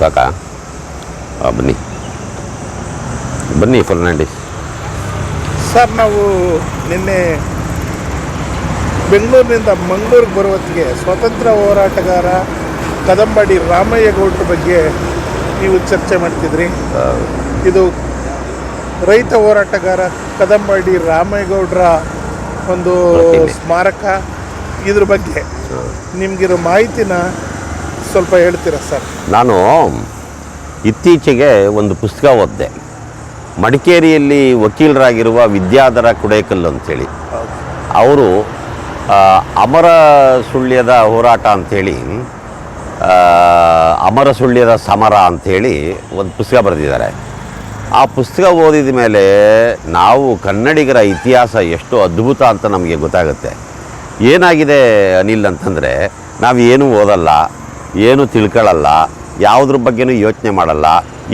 ಸಾಕಾ ಬನ್ನಿ ಬನ್ನಿ ಫರ್ನಾಂಡಿಸ್ ಸರ್ ನಾವು ನಿನ್ನೆ ಬೆಂಗಳೂರಿನಿಂದ ಮಂಗಳೂರಿಗೆ ಬರುವತ್ತಿಗೆ ಸ್ವಾತಂತ್ರ್ಯ ಹೋರಾಟಗಾರ ಕದಂಬಾಡಿ ರಾಮಯ್ಯ ಗೌಡ್ರ ಬಗ್ಗೆ ನೀವು ಚರ್ಚೆ ಮಾಡ್ತಿದ್ರಿ. ಇದು ರೈತ ಹೋರಾಟಗಾರ ಕದಂಬಾಡಿ ರಾಮೇಗೌಡರ ಒಂದು ಸ್ಮಾರಕ ಇದ್ರ ಬಗ್ಗೆ. ನಿಮಗಿರೋ ಮಾಹಿತಿನ ಸ್ವಲ್ಪ ಹೇಳ್ತೀರಾ ಸರ್? ನಾನು ಇತ್ತೀಚೆಗೆ ಒಂದು ಪುಸ್ತಕ ಓದಿದೆ. ಮಡಿಕೇರಿಯಲ್ಲಿ ವಕೀಲರಾಗಿರುವ ವಿದ್ಯಾಧರ ಕುಡೇಕಲ್ ಅಂಥೇಳಿ. ಅವರು ಅಮರ ಸುಳ್ಯದ ಹೋರಾಟ ಅಂಥೇಳಿ ಅಮರ ಸುಳ್ಯದ ಸಮರ ಅಂಥೇಳಿ ಒಂದು ಪುಸ್ತಕ ಬರೆದಿದ್ದಾರೆ. ಆ ಪುಸ್ತಕ ಓದಿದ ಮೇಲೆ ನಾವು ಕನ್ನಡಿಗರ ಇತಿಹಾಸ ಎಷ್ಟು ಅದ್ಭುತ ಅಂತ ನಮಗೆ ಗೊತ್ತಾಗುತ್ತೆ. ಏನಾಗಿದೆ ಅನಿಲ್ ಅಂತಂದರೆ, ನಾವು ಏನೂ ಓದಲ್ಲ, ಏನು ತಿಳ್ಕೊಳ್ಳಲ್ಲ ಯಾವುದ್ರ ಬಗ್ಗೆನೂ ಯೋಚನೆ ಮಾಡಲ್ಲ.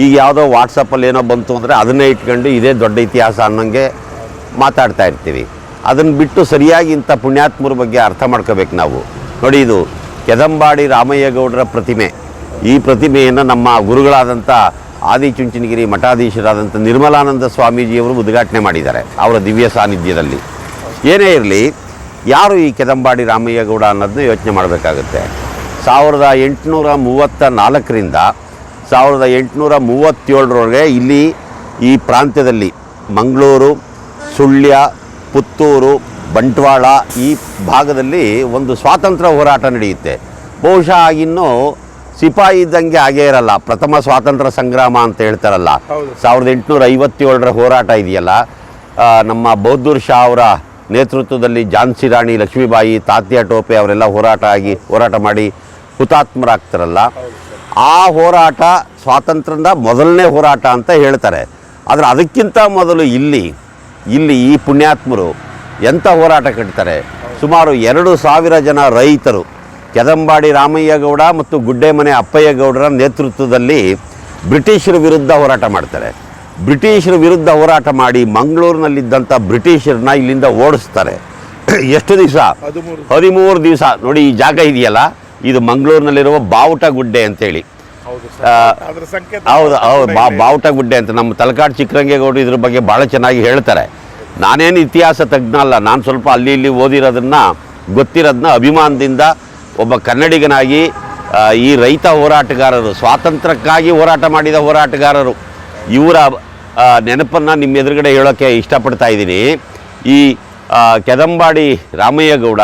ಈಗ ಯಾವುದೋ ವಾಟ್ಸಪ್ಪಲ್ಲಿ ಏನೋ ಬಂತು ಅಂದರೆ ಅದನ್ನೇ ಇಟ್ಕೊಂಡು ಇದೇ ದೊಡ್ಡ ಇತಿಹಾಸ ಅನ್ನೋಂಗೆ ಮಾತಾಡ್ತಾ ಇರ್ತೀವಿ. ಅದನ್ನು ಬಿಟ್ಟು ಸರಿಯಾಗಿ ಇಂಥ ಪುಣ್ಯಾತ್ಮರ ಬಗ್ಗೆ ಅರ್ಥ ಮಾಡ್ಕೋಬೇಕು ನಾವು. ನೋಡಿ ಇದು ಕೆದಂಬಾಡಿ ರಾಮಯ್ಯಗೌಡರ ಪ್ರತಿಮೆ. ಈ ಪ್ರತಿಮೆಯನ್ನು ನಮ್ಮ ಗುರುಗಳಾದಂಥ ಆದಿಚುಂಚನಗಿರಿ ಮಠಾಧೀಶರಾದಂಥ ನಿರ್ಮಲಾನಂದ ಸ್ವಾಮೀಜಿಯವರು ಉದ್ಘಾಟನೆ ಮಾಡಿದ್ದಾರೆ ಅವರ ದಿವ್ಯ ಸಾನ್ನಿಧ್ಯದಲ್ಲಿ. ಏನೇ ಇರಲಿ ಯಾರು ಈ ಕೆದಂಬಾಡಿ ರಾಮಯ್ಯಗೌಡ ಅನ್ನೋದನ್ನ ಯೋಚನೆ ಮಾಡಬೇಕಾಗುತ್ತೆ? ಸಾವಿರದ ಎಂಟುನೂರ ಮೂವತ್ತ ನಾಲ್ಕರಿಂದ ಸಾವಿರದ ಎಂಟುನೂರ ಮೂವತ್ತೇಳರವರೆಗೆ ಇಲ್ಲಿ ಈ ಪ್ರಾಂತ್ಯದಲ್ಲಿ ಮಂಗಳೂರು ಸುಳ್ಯ ಪುತ್ತೂರು ಬಂಟ್ವಾಳ ಈ ಭಾಗದಲ್ಲಿ ಒಂದು ಸ್ವಾತಂತ್ರ್ಯ ಹೋರಾಟ ನಡೆಯುತ್ತೆ. ಬಹುಶಃ ಆಗಿನ್ನೂ ಸಿಪಾಯಿ ಇದ್ದಂಗೆ ಆಗೇ ಇರಲ್ಲ. ಪ್ರಥಮ ಸ್ವಾತಂತ್ರ್ಯ ಸಂಗ್ರಾಮ ಅಂತ ಹೇಳ್ತಾರಲ್ಲ. ಸಾವಿರದ ಎಂಟುನೂರ ಐವತ್ತೇಳರ ಹೋರಾಟ ಇದೆಯಲ್ಲ. ನಮ್ಮ ಬಹದ್ದೂರ್ ಶಾ ಅವರ ನೇತೃತ್ವದಲ್ಲಿ ಝಾನ್ಸಿ ರಾಣಿ ಲಕ್ಷ್ಮೀಬಾಯಿ, ತಾತ್ಯ ಟೋಪೆ ಅವರೆಲ್ಲ ಹೋರಾಟ ಆಗಿ ಹೋರಾಟ ಮಾಡಿ ಹುತಾತ್ಮರಾಗ್ತಾರಲ್ಲ. ಆ ಹೋರಾಟ ಸ್ವಾತಂತ್ರ್ಯದ ಮೊದಲನೇ ಹೋರಾಟ ಅಂತ ಹೇಳ್ತಾರೆ. ಆದರೆ ಅದಕ್ಕಿಂತ ಮೊದಲು ಇಲ್ಲಿ ಇಲ್ಲಿ ಈ ಪುಣ್ಯಾತ್ಮರು ಎಂಥ ಹೋರಾಟ ಕಟ್ತಾರೆ? ಸುಮಾರು ಎರಡು ಸಾವಿರ ಜನ ರೈತರು, ಕೆದಂಬಾಡಿ ರಾಮಯ್ಯಗೌಡ ಮತ್ತು ಗುಡ್ಡೆಮನೆ ಅಪ್ಪಯ್ಯಗೌಡರ ನೇತೃತ್ವದಲ್ಲಿ ಬ್ರಿಟಿಷರ ವಿರುದ್ಧ ಹೋರಾಟ ಮಾಡ್ತಾರೆ. ಬ್ರಿಟಿಷರ ವಿರುದ್ಧ ಹೋರಾಟ ಮಾಡಿ ಮಂಗಳೂರಿನಲ್ಲಿದ್ದಂಥ ಬ್ರಿಟಿಷರನ್ನ ಇಲ್ಲಿಂದ ಓಡಿಸ್ತಾರೆ. ಎಷ್ಟು ದಿವಸ? ಹದಿಮೂರು. ದಿವಸ. ನೋಡಿ ಈ ಜಾಗ ಇದೆಯಲ್ಲ? ಇದು ಮಂಗಳೂರಿನಲ್ಲಿರುವ ಬಾವುಟ ಗುಡ್ಡೆ ಅಂತೇಳಿ. ಹೌದು ಹೌದು ಬಾ. ಬಾವುಟ ಗುಡ್ಡೆ ಅಂತ. ನಮ್ಮ ತಲಕಾಡು ಚಿಕ್ಕರಂಗೇಗೌಡರು ಇದ್ರ ಬಗ್ಗೆ ಭಾಳ ಚೆನ್ನಾಗಿ ಹೇಳ್ತಾರೆ. ನಾನೇನು ಇತಿಹಾಸ ತಜ್ಞ ಅಲ್ಲ ನಾನು ಸ್ವಲ್ಪ ಅಲ್ಲಿ ಇಲ್ಲಿ ಓದಿರೋದನ್ನ ಗೊತ್ತಿರೋದನ್ನ ಅಭಿಮಾನದಿಂದ ಒಬ್ಬ ಕನ್ನಡಿಗನಾಗಿ ಈ ರೈತ ಹೋರಾಟಗಾರರು ಸ್ವಾತಂತ್ರ್ಯಕ್ಕಾಗಿ ಹೋರಾಟ ಮಾಡಿದ ಹೋರಾಟಗಾರರು ಇವರ ನೆನಪನ್ನು ನಿಮ್ಮ ಎದುರುಗಡೆ ಹೇಳೋಕ್ಕೆ ಇಷ್ಟಪಡ್ತಾ ಇದ್ದೀನಿ. ಈ ಕೆದಂಬಾಡಿ ರಾಮಯ್ಯಗೌಡ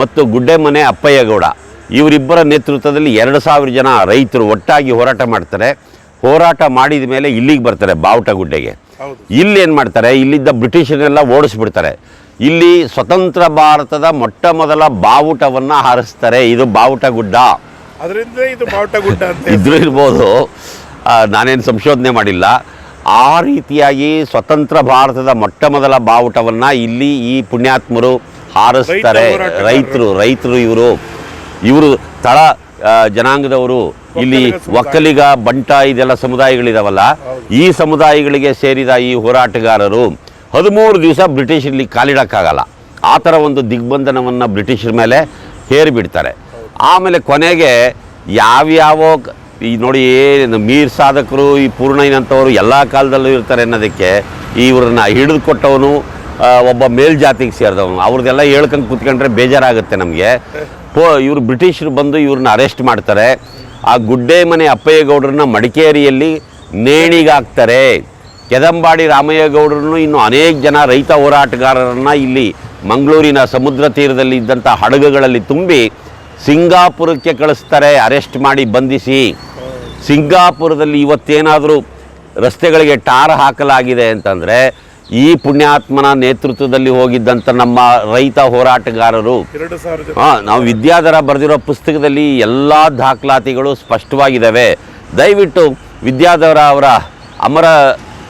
ಮತ್ತು ಗುಡ್ಡೆಮನೆ ಅಪ್ಪಯ್ಯಗೌಡ ಇವರಿಬ್ಬರ ನೇತೃತ್ವದಲ್ಲಿ ಎರಡು ಸಾವಿರ ಜನ ರೈತರು ಒಟ್ಟಾಗಿ ಹೋರಾಟ ಮಾಡ್ತಾರೆ. ಹೋರಾಟ ಮಾಡಿದ ಮೇಲೆ ಇಲ್ಲಿಗೆ ಬರ್ತಾರೆ ಬಾವುಟ ಗುಡ್ಡೆಗೆ. ಇಲ್ಲಿ ಏನು ಮಾಡ್ತಾರೆ? ಇಲ್ಲಿದ್ದ ಬ್ರಿಟಿಷರೆಲ್ಲ ಓಡಿಸ್ಬಿಡ್ತಾರೆ. ಇಲ್ಲಿ ಸ್ವತಂತ್ರ ಭಾರತದ ಮೊಟ್ಟ ಮೊದಲ ಬಾವುಟವನ್ನು ಹಾರಿಸ್ತಾರೆ. ಇದು ಬಾವುಟ ಗುಡ್ಡ. ಅದರಿಂದ ಇದು ಬಾವುಟ ಗುಡ್ಡ ಅಂತ ಇದ್ರೂ ಇರ್ಬೋದು. ನಾನೇನು ಸಂಶೋಧನೆ ಮಾಡಿಲ್ಲ. ಆ ರೀತಿಯಾಗಿ ಸ್ವತಂತ್ರ ಭಾರತದ ಮೊಟ್ಟ ಮೊದಲ ಬಾವುಟವನ್ನು ಇಲ್ಲಿ ಈ ಪುಣ್ಯಾತ್ಮರು ಹಾರಿಸ್ತಾರೆ. ರೈತರು ರೈತರು ಇವರು. ಇವರು ತಳ ಜನಾಂಗದವರು. ಇಲ್ಲಿ ಒಕ್ಕಲಿಗ ಬಂಟ ಇದೆಲ್ಲ ಸಮುದಾಯಗಳಿದಾವಲ್ಲ. ಈ ಸಮುದಾಯಗಳಿಗೆ ಸೇರಿದ ಈ ಹೋರಾಟಗಾರರು ಹದಿಮೂರು ದಿವಸ ಬ್ರಿಟಿಷರಲ್ಲಿ ಕಾಲಿಡೋಕ್ಕಾಗಲ್ಲ. ಆ ಥರ ಒಂದು ದಿಗ್ಬಂಧನವನ್ನು ಬ್ರಿಟಿಷರ ಮೇಲೆ ಹೇರಿಬಿಡ್ತಾರೆ. ಆಮೇಲೆ ಕೊನೆಗೆ ಯಾವ್ಯಾವ ಈ ನೋಡಿ ಮೀರ್ ಸಾಧಕರು ಈ ಪೂರ್ಣಯ್ಯನಂಥವರು ಎಲ್ಲ ಕಾಲದಲ್ಲೂ ಇರ್ತಾರೆ ಅನ್ನೋದಕ್ಕೆ ಇವ್ರನ್ನ ಹಿಡಿದು ಕೊಟ್ಟವನು ಒಬ್ಬ ಮೇಲ್ಜಾತಿಗೆ ಸೇರಿದವನು. ಅವ್ರದ್ದೆಲ್ಲ ಹೇಳ್ಕೊಂಡು ಕೂತ್ಕೊಂಡ್ರೆ ಬೇಜಾರಾಗುತ್ತೆ ನಮಗೆ. ಪೋ, ಇವರು ಬ್ರಿಟಿಷರು ಬಂದು ಇವ್ರನ್ನ ಅರೆಸ್ಟ್ ಮಾಡ್ತಾರೆ. ಆ ಗುಡ್ಡೆ ಮನೆ ಅಪ್ಪಯ್ಯಗೌಡರನ್ನ ಮಡಿಕೇರಿಯಲ್ಲಿ ನೇಣಿಗಾಕ್ತಾರೆ. ಕೆದಂಬಾಡಿ ರಾಮಯ್ಯಗೌಡರನ್ನು ಇನ್ನು ಅನೇಕ ಜನ ರೈತ ಹೋರಾಟಗಾರರನ್ನು ಇಲ್ಲಿ ಮಂಗಳೂರಿನ ಸಮುದ್ರ ತೀರದಲ್ಲಿ ಇದ್ದಂಥ ಹಡಗುಗಳಲ್ಲಿ ತುಂಬಿ ಸಿಂಗಾಪುರಕ್ಕೆ ಕಳಿಸ್ತಾರೆ. ಅರೆಸ್ಟ್ ಮಾಡಿ ಬಂಧಿಸಿ. ಸಿಂಗಾಪುರದಲ್ಲಿ ಇವತ್ತೇನಾದರೂ ರಸ್ತೆಗಳಿಗೆ ಟಾರ್ ಹಾಕಲಾಗಿದೆ ಅಂತಂದರೆ ಈ ಪುಣ್ಯಾತ್ಮನ ನೇತೃತ್ವದಲ್ಲಿ ಹೋಗಿದ್ದಂಥ ನಮ್ಮ ರೈತ ಹೋರಾಟಗಾರರು ಹಾಂ ನಾವು ವಿದ್ಯಾಧರ ಬರೆದಿರೋ ಪುಸ್ತಕದಲ್ಲಿ ಎಲ್ಲ ದಾಖಲಾತಿಗಳು ಸ್ಪಷ್ಟವಾಗಿದ್ದಾವೆ. ದಯವಿಟ್ಟು ವಿದ್ಯಾಧರ ಅವರ ಅಮರ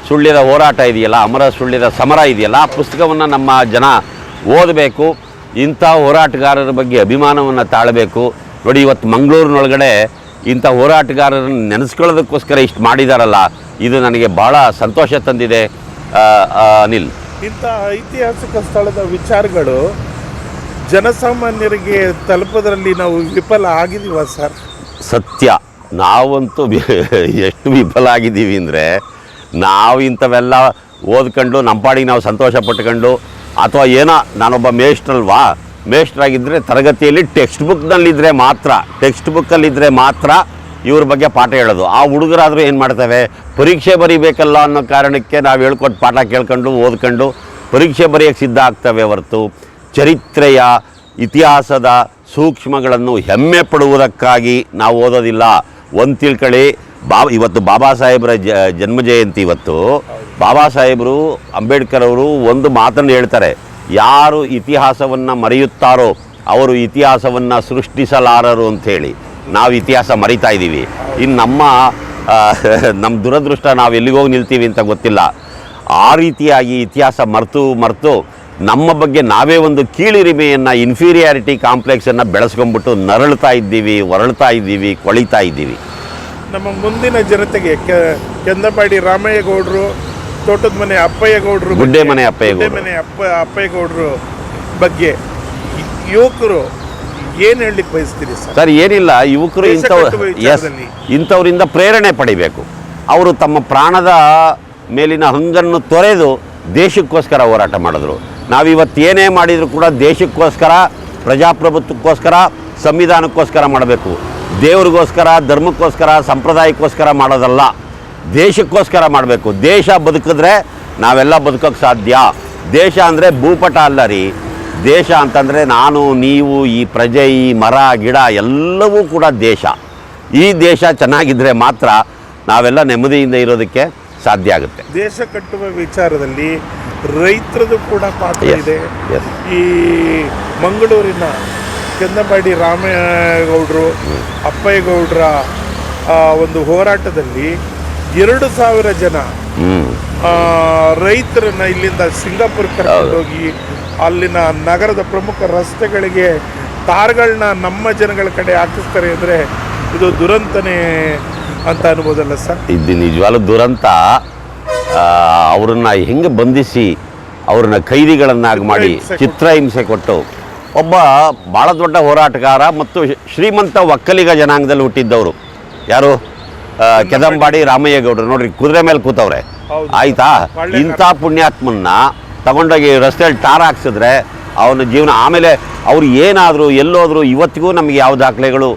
ಸುಳ್ಳ್ಯದ ಹೋರಾಟ ಇದೆಯಲ್ಲ ಅಮರ ಸುಳ್ಳ್ಯದ ಸಮರ ಇದೆಯಲ್ಲ ಆ ಪುಸ್ತಕವನ್ನು ನಮ್ಮ ಜನ ಓದಬೇಕು. ಇಂಥ ಹೋರಾಟಗಾರರ ಬಗ್ಗೆ ಅಭಿಮಾನವನ್ನು ತಾಳಬೇಕು. ನೋಡಿ ಇವತ್ತು ಮಂಗಳೂರಿನೊಳಗಡೆ ಇಂಥ ಹೋರಾಟಗಾರರನ್ನು ನೆನೆಸ್ಕೊಳ್ಳೋದಕ್ಕೋಸ್ಕರ ಇಷ್ಟು ಮಾಡಿದಾರಲ್ಲ ಇದು ನನಗೆ ಭಾಳ ಸಂತೋಷ ತಂದಿದೆ. ಅನಿಲ್ ಇಂಥ ಐತಿಹಾಸಿಕ ಸ್ಥಳದ ವಿಚಾರಗಳು ಜನಸಾಮಾನ್ಯರಿಗೆ ತಲುಪೋದ್ರಲ್ಲಿ ನಾವು ವಿಫಲ ಆಗಿದ್ದೀವ ಸರ್? ಸತ್ಯ. ನಾವಂತೂ ಎಷ್ಟು ವಿಫಲ ಆಗಿದ್ದೀವಿ ಅಂದರೆ ನಾವು ಇಂಥವೆಲ್ಲ ಓದ್ಕೊಂಡು ನಮ್ಮ ಪಾಡಿಗೆ ನಾವು ಸಂತೋಷ ಪಟ್ಕೊಂಡು ಅಥವಾ ಏನೋ ನಾನೊಬ್ಬ ಮೇಷ್ಟ್ರಲ್ವಾ ಮೇಷ್ಟ್ರಾಗಿದ್ದರೆ ತರಗತಿಯಲ್ಲಿ ಟೆಕ್ಸ್ಟ್ ಬುಕ್ನಲ್ಲಿದ್ದರೆ ಮಾತ್ರ ಟೆಕ್ಸ್ಟ್ ಬುಕ್ಕಲ್ಲಿದ್ದರೆ ಮಾತ್ರ ಇವ್ರ ಬಗ್ಗೆ ಪಾಠ ಹೇಳೋದು. ಆ ಹುಡುಗರಾದರೂ ಏನು ಮಾಡ್ತವೆ? ಪರೀಕ್ಷೆ ಬರೀಬೇಕಲ್ಲ ಅನ್ನೋ ಕಾರಣಕ್ಕೆ ನಾವು ಹೇಳ್ಕೊಟ್ಟು ಪಾಠ ಕೇಳ್ಕೊಂಡು ಓದ್ಕೊಂಡು ಪರೀಕ್ಷೆ ಬರೆಯೋಕ್ಕೆ ಸಿದ್ಧ ಆಗ್ತವೆ ಹೊರತು. ಚರಿತ್ರೆಯ ಇತಿಹಾಸದ ಸೂಕ್ಷ್ಮಗಳನ್ನು ಹೆಮ್ಮೆ ಪಡುವುದಕ್ಕಾಗಿ ನಾವು ಓದೋದಿಲ್ಲ. ಒಂದು ತಿಳ್ಕೊಳ್ಳಿ ಬಾ ಇವತ್ತು ಬಾಬಾ ಸಾಹೇಬರ ಜ ಜನ್ಮ ಜಯಂತಿ ಇವತ್ತು. ಬಾಬಾ ಸಾಹೇಬರು ಅಂಬೇಡ್ಕರ್ ಅವರು ಒಂದು ಮಾತನ್ನು ಹೇಳ್ತಾರೆ. ಯಾರು ಇತಿಹಾಸವನ್ನು ಮರೆಯುತ್ತಾರೋ ಅವರು ಇತಿಹಾಸವನ್ನು ಸೃಷ್ಟಿಸಲಾರರು ಅಂಥೇಳಿ ನಾವು ಇತಿಹಾಸ ಮರಿತಾ ಇದ್ದೀವಿ. ಇನ್ನು ನಮ್ಮ ನಮ್ಮ ದುರದೃಷ್ಟ ನಾವು ಎಲ್ಲಿಗೋಗಿ ನಿಲ್ತೀವಿ ಅಂತ ಗೊತ್ತಿಲ್ಲ. ಆ ರೀತಿಯಾಗಿ ಇತಿಹಾಸ ಮರೆತು ಮರೆತು ನಮ್ಮ ಬಗ್ಗೆ ನಾವೇ ಒಂದು ಕೀಳಿರಿಮೆಯನ್ನು ಇನ್ಫೀರಿಯಾರಿಟಿ ಕಾಂಪ್ಲೆಕ್ಸನ್ನು ಬೆಳೆಸ್ಕೊಂಡ್ಬಿಟ್ಟು ನರಳ್ತಾ ಇದ್ದೀವಿ ಹೊರಳ್ತಾ ಇದ್ದೀವಿ, ಕೊಳಿತಾ ಇದ್ದೀವಿ. ನಮ್ಮ ಮುಂದಿನ ಜನತೆಗೆ ಕೆ- ಕೆಂದಪಾಡಿ ರಾಮಯ್ಯಗೌಡರು ತೋಟದ ಮನೆ ಅಪ್ಪಯ್ಯಗೌಡರು ಗುಡ್ಡೆ ಮನೆ. ಗುಡ್ಡೆ ಮನೆ ಅಪ್ಪ ಅಪ್ಪಯ್ಯಗೌಡರು ಬಗ್ಗೆ ಯುವಕರು ಏನು ಹೇಳಲಿಕ್ಕೆ ಬಯಸ್ತೀರಿ ಸರ್? ಏನಿಲ್ಲ ಯುವಕರು ಇಂಥವ್ರು ಇಂಥವ್ ಎಸ್ ಇಂಥವರಿಂದ ಪ್ರೇರಣೆ ಪಡಿಬೇಕು. ಅವರು ತಮ್ಮ ಪ್ರಾಣದ ಮೇಲಿನ ಹಂಗನ್ನು ತೊರೆದು ದೇಶಕ್ಕೋಸ್ಕರ ಹೋರಾಟ ಮಾಡಿದ್ರು. ನಾವಿವತ್ತು ಏನೇ ಮಾಡಿದರೂ ಕೂಡ ದೇಶಕ್ಕೋಸ್ಕರ ಪ್ರಜಾಪ್ರಭುತ್ವಕ್ಕೋಸ್ಕರ ಸಂವಿಧಾನಕ್ಕೋಸ್ಕರ ಮಾಡಬೇಕು. ದೇವ್ರಿಗೋಸ್ಕರ ಧರ್ಮಕ್ಕೋಸ್ಕರ ಸಂಪ್ರದಾಯಕ್ಕೋಸ್ಕರ ಮಾಡೋದಲ್ಲ. ದೇಶಕ್ಕೋಸ್ಕರ ಮಾಡಬೇಕು. ದೇಶ ಬದುಕಿದ್ರೆ ನಾವೆಲ್ಲ ಬದುಕೋಕ್ಕೆ ಸಾಧ್ಯ. ದೇಶ ಅಂದರೆ ಭೂಪಟ ಅಲ್ಲ ರೀ. ದೇಶ ಅಂತಂದರೆ ನಾನು ನೀವು ಈ ಪ್ರಜೆ ಈ ಮರ ಗಿಡ ಎಲ್ಲವೂ ಕೂಡ ದೇಶ. ಈ ದೇಶ ಚೆನ್ನಾಗಿದ್ದರೆ ಮಾತ್ರ ನಾವೆಲ್ಲ ನೆಮ್ಮದಿಯಿಂದ ಇರೋದಕ್ಕೆ ಸಾಧ್ಯ ಆಗುತ್ತೆ. ದೇಶ ಕಟ್ಟುವ ವಿಚಾರದಲ್ಲಿ ರೈತರದು ಕೂಡ ಪಾತ್ರ ಇದೆ. ಈ ಮಂಗಳೂರಿನ ಕೆಂದಪಾಡಿ ರಾಮೇಗೌಡರು ಅಪ್ಪಯ್ಯಗೌಡರ ಒಂದು ಹೋರಾಟದಲ್ಲಿ ಎರಡು ಸಾವಿರ ಜನ. ರೈತರನ್ನ ಇಲ್ಲಿಂದ ಸಿಂಗಾಪುರ್ ಹೋಗಿ ಅಲ್ಲಿನ ನಗರದ ಪ್ರಮುಖ ರಸ್ತೆಗಳಿಗೆ ತಾರ್ಗಳನ್ನ ನಮ್ಮ ಜನಗಳ ಕಡೆ ಹಾಕಿಸ್ತಾರೆ ಅಂದರೆ ಇದು ದುರಂತನೇ ಅಂತ ಅನ್ಬೋದಲ್ಲ ಸರ್? ಇದು ನಿಜವಾಗ್ಲೂ ದುರಂತ. ಅವರನ್ನು ಹೆಂಗೆ ಬಂಧಿಸಿ ಅವ್ರನ್ನ ಕೈದಿಗಳನ್ನಾಗಿ ಮಾಡಿ ಚಿತ್ರಹಿಂಸೆ ಕೊಟ್ಟು ಒಬ್ಬ ಭಾಳ ದೊಡ್ಡ ಹೋರಾಟಗಾರ ಮತ್ತು ಶ್ರೀಮಂತ ಒಕ್ಕಲಿಗ ಜನಾಂಗದಲ್ಲಿ ಹುಟ್ಟಿದ್ದವರು. ಯಾರು? ಕೆದಂಬಾಡಿ ರಾಮಯ್ಯಗೌಡರು ನೋಡ್ರಿ ಕುದುರೆ ಮೇಲೆ ಕೂತವ್ರೆ. ಆಯ್ತಾ? ಇಂಥ ಪುಣ್ಯಾತ್ಮನ್ನ ತಗೊಂಡೋಗಿ ರಸ್ತೆಯಲ್ಲಿ ಟಾರ್ ಹಾಕ್ಸಿದ್ರೆ ಅವನ ಜೀವನ ಆಮೇಲೆ ಅವ್ರು ಏನಾದರೂ ಎಲ್ಲೋದ್ರು ಇವತ್ತಿಗೂ ನಮಗೆ ಯಾವ ದಾಖಲೆಗಳು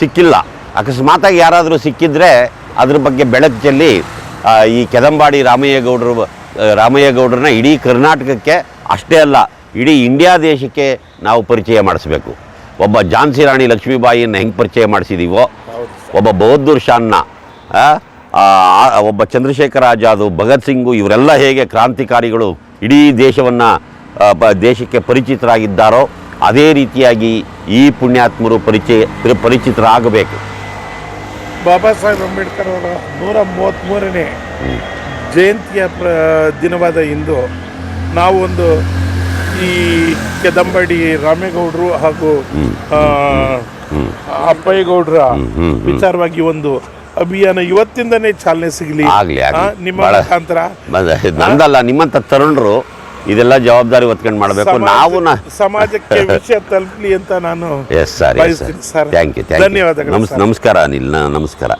ಸಿಕ್ಕಿಲ್ಲ. ಅಕಸ್ಮಾತಾಗಿ ಯಾರಾದರೂ ಸಿಕ್ಕಿದ್ರೆ ಅದ್ರ ಬಗ್ಗೆ ಬೆಳಕಲ್ಲಿ ಚೆಲ್ಲಿ ಈ ಕೆದಂಬಾಡಿ ರಾಮಯ್ಯಗೌಡರು ರಾಮಯ್ಯಗೌಡರನ್ನ ಇಡೀ ಕರ್ನಾಟಕಕ್ಕೆ ಅಷ್ಟೇ ಅಲ್ಲ ಇಡೀ ಇಂಡಿಯಾ ದೇಶಕ್ಕೆ ನಾವು ಪರಿಚಯ ಮಾಡಿಸ್ಬೇಕು. ಒಬ್ಬ ಝಾನ್ಸಿ ರಾಣಿ ಲಕ್ಷ್ಮೀಬಾಯಿಯನ್ನು ಹೆಂಗೆ ಪರಿಚಯ ಮಾಡಿಸಿದೀವೋ ಒಬ್ಬ ಬಹದ್ದೂರ್ ಶಾನ್ನ ಒಬ್ಬ ಚಂದ್ರಶೇಖರ ಆಜಾದು ಭಗತ್ ಸಿಂಗು ಇವರೆಲ್ಲ ಹೇಗೆ ಕ್ರಾಂತಿಕಾರಿಗಳು ಇಡೀ ದೇಶವನ್ನು ದೇಶಕ್ಕೆ ಪರಿಚಿತರಾಗಿದ್ದಾರೋ ಅದೇ ರೀತಿಯಾಗಿ ಈ ಪುಣ್ಯಾತ್ಮರು ಪರಿಚಯ ಪರಿಚಿತರಾಗಬೇಕು. ಬಾಬಾ ಸಾಹೇಬ್ ಅಂಬೇಡ್ಕರ್ ಅವರ ನೂರ ಮೂವತ್ತ್ಮೂರನೇ ಜಯಂತಿಯ ಪ್ರ ದಿನವಾದ ಇಂದು ನಾವು ಒಂದು ಈ ಕೆದಂಬಡಿ ರಾಮೇಗೌಡರು ಹಾಗೂ ಅಪ್ಪಯ್ಯಗೌಡರ ವಿಚಾರವಾಗಿ ಒಂದು ಅಭಿಯಾನ ಇವತ್ತಿಂದನೇ ಚಾಲನೆ ಸಿಗಲಿ. ಆಗ್ಲಿ. ನಿಮ್ಮ ಮುಖಾಂತರ. ನಂದಲ್ಲ ನಿಮ್ಮಂತ ತರುಣರು ಇದೆಲ್ಲ ಜವಾಬ್ದಾರಿ ಹೊತ್ಕೊಂಡು ಮಾಡಬೇಕು. ನಾವು ಸಮಾಜಕ್ಕೆ ವಿಷಯ ತಲುಪಲಿ ಅಂತ ನಾನು ಎಸ್ ಸರ್. ಥ್ಯಾಂಕ್ ಯು ಧನ್ಯವಾದಗಳು ನಮಸ್ ನಮಸ್ಕಾರ ಅನಿಲ್ ನಮಸ್ಕಾರ.